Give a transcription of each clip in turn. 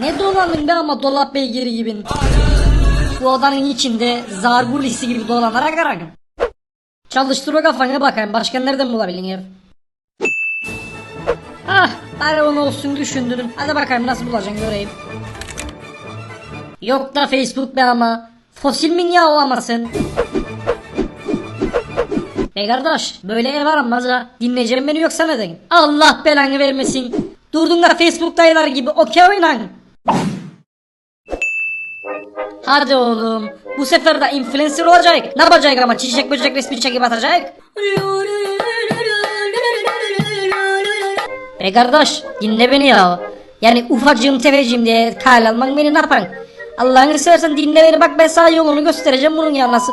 Ne dolandın be ama dolap beygiri gibi. Bu odanın içinde zargur hissi gibi dolanarak ararım. Çalıştır o kafanı bakayım başka nereden bulabilin ev? Ah bari onu olsun düşündürün. Hadi bakayım nasıl bulacaksın göreyim. Yok da Facebook be ama. Fosil min ya olamasın. Be kardeş böyle ev aranmaz ha. Dinleyeceğim beni yoksa neden? Allah belanı vermesin. Durdun da Facebook dayıları gibi okey oynan. Hadi oğlum. Bu sefer de influencer olacak. Ne yapacak ama çiçek böcek resmi çekip atacak. Be kardeş dinle beni ya. Yani ufacığım tefeciğim diye kale almak beni ne yapan? Allah'ını seversen dinle beni bak ben sana yolunu göstereceğim bunun ya nasıl.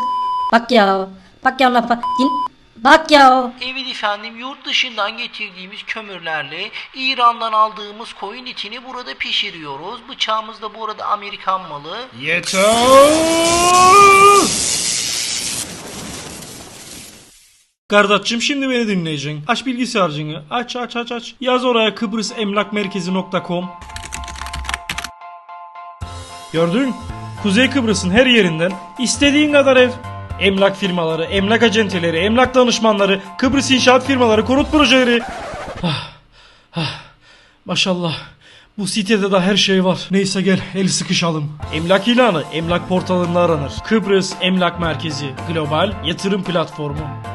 Bak ya. Bak ya ne yapan. Din... Bak ya. Evet efendim yurt dışından getirdiğimiz kömürlerle İran'dan aldığımız koyun etini burada pişiriyoruz. Bıçağımız da bu arada Amerikan malı. Yeter! Kardeşim şimdi beni dinleyeceksin. Aç bilgisayarcını. Aç aç aç aç. Yaz oraya kıbrısemlakmerkezi.com Gördün? Kuzey Kıbrıs'ın her yerinden istediğin kadar ev. Emlak firmaları, emlak acenteleri, emlak danışmanları, Kıbrıs inşaat firmaları, konut projeleri. Ah, ah, maşallah. Bu sitede de her şey var. Neyse gel el sıkışalım. Emlak ilanı emlak portalında aranır. Kıbrıs Emlak Merkezi global yatırım platformu.